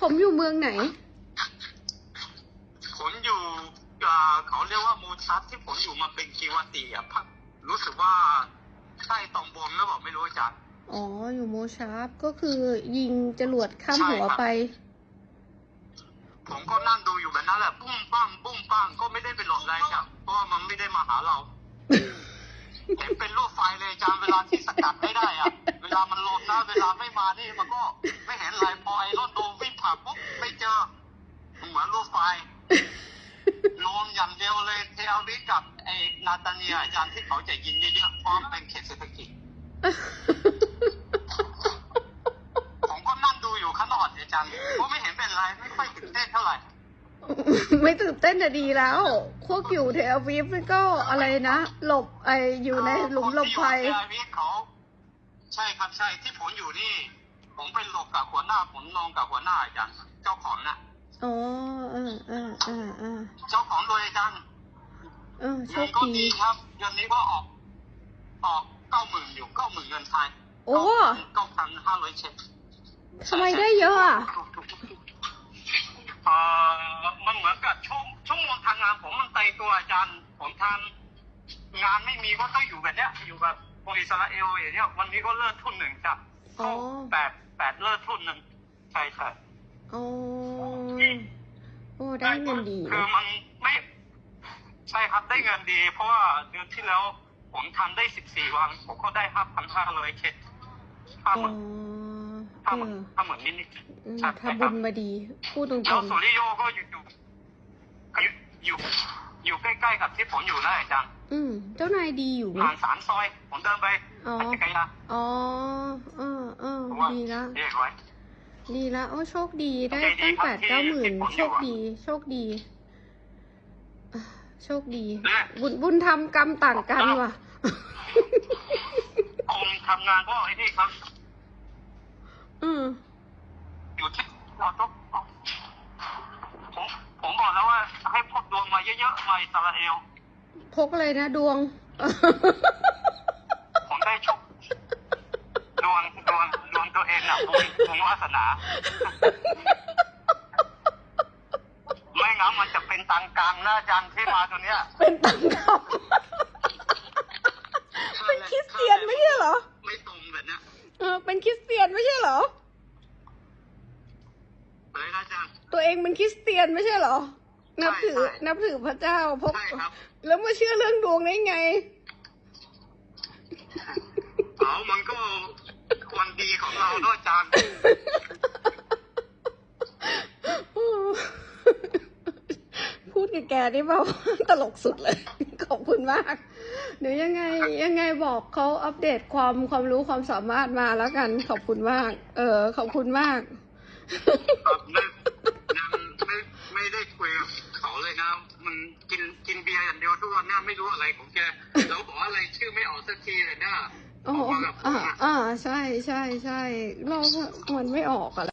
ผมอยู่เมืองไหน ผมอยู่อ่าเขาเรียกว่ามูชัดที่ผมอยู่มาเป็นกีวาตีอะพักรู้สึกว่าใช่ตองบนหรือเปล่าไม่รู้อาจารย์อ๋อ อยู่โมชาร์ปก็คือยิงจรวดข้ามหัวไป ผมก็นั่งดูอยู่แบบนั้นแหละปุ้มปังปุ้มปังก็ไม่ได้ไปหลบอะไรจับเพราะว่ามันไม่ได้มาหาเรา เห็นเป็นรูปไฟเลยอาจารย์เวลาที่สกัดไม่ได้อะเว ลามันหลบนะเวลาไม่มานี่มันก็ไม่เห็นอะไรพอไอ้รถโดนวิ่งผ่านปุ๊บไม่เจอเหมือนรูปไฟลงอย่างเดียวเลยเทลวิกับไอ้นาตาเนียอาจารย์ที่เขาจะยิงเยอะๆเพราะมันเป็นเขตเศรษฐกิจผมก็นั่งดูอยู่ข้างนอกอาจารย์ก็ไม่เห็นเป็นไรไม่ค่อยตื่นเต้นเท่าไหร่ ไม่ตื่นเต้นจะดีแล้วพวกอยู่เทลอาวีฟนี่ก็อะไรนะ หลบไออยู่ในหลุมหลบภัยคนที่อที่เขา ใช่ครับใช่ที่ผมอยู่นี่ ผมไปหลบกับหัวหน้า ผมนอนกับหัวหน้าอาจารย์เจ้าของน่ะอ๋อเออเออเออเออเจ้าของโดยอาจารย์เออโชเงินคก็ดีดีครับเดือนนี้ก็ออก ออกเก้าหมื่นอยู่เก้าหมื่นเงินไทยโอ้เก้าพันห้าร้อยเช็คทำไมได้เยอะอะเอ่อมันเหมือนกับชั่วชั่วโมงทางงานผมมันไตตัวอาจารย์ผมทำงานไม่มีก็ต้องอยู่แบบเนี้ยอยู่กับ พวกอิสราเอลอย่างเนี้ยวันนี้ก็เลิกทุนหนึ่งจ้ะอ๋อ แปดแปดเลิกทุนหนึ่งใช่ใช่อ๋อโอ้ได้เงินดีคือมันไม่ ใช่ครับได้เงินดี เพราะว่าเดือนที่แล้วผมทำได้สิบสี่วันผมก็ได้ห้าพันห้าร้อยเคสห้าอ๋หอมื่นเอห้าหมื่นอห้าหมื่นนิดนิดอืมใช่ทำบุญมาดี พูดตรแล้วงสุริโยก็อยู่อยู่อยู่ อยู่ใกล้ๆกับที่ผมอยู่นะอาจารย์ๆอืม เจ้านายดีอยู่ไหมผ่านสามซอย ผมเดินไปอ๋อปั่นจักรยานอ๋อเออเออเพราะว่าดีละเรียกไว้ดีละโอ้โชคดีได้โอเคดีตั้งครับแปดที่เก้าหมื่นที่ผมโชคอยู่อะดี โชคดีอะโชคดีและบุญบุญทำกรรมต่างกันว่ะผมทำงานก็ไอ้นี่ครับ อืมอยู่ที่เราต้องผมผมบอกแล้วว่า ให้พกดวงมา เยอะๆมาอิสราเอล พกเลยนะดวง ผมได้โชคดวงดวงดวงตัวเองอะบุญบุญวาสนา ไม่งั้นมันจะเป็นตังกลางนะอาจารย์ที่มาตัวเนี้ย เป็นตังคำเป็นคริสเตียนไม่ใช่เหรอไม่ตรงแบบเนี้ยเออเป็นคริสเตียนไม่ใช่เหรอเลยนะอาจารย์ตัวเองเป็นคริสเตียนไม่ใช่เหรอ นับถือใช่ใช่นับถือพระเจ้าพกใช่ครับ แล้วมาเชื่อเรื่องดวงได้ไง เอามันก็วันดีของเราด้วยอาจารย์ พูดกับแกนี่เปล่าตลกสุดเลย ขอบคุณมาก เดี๋ยวยังไงยังไงบอกเขาอัปเดตความความรู้ความสามารถมาแล้วกัน ขอบคุณมาก เออ ขอบคุณมาก ครับ ไม่รู้อะไรของแกแล้วบอกอะไรชื่อไม่ออกสักทีเลยเนี่ยโอ้โหออกมากับผมอ่าอะอ่าใช่ใช่ใช่เรามันไม่ออกอะ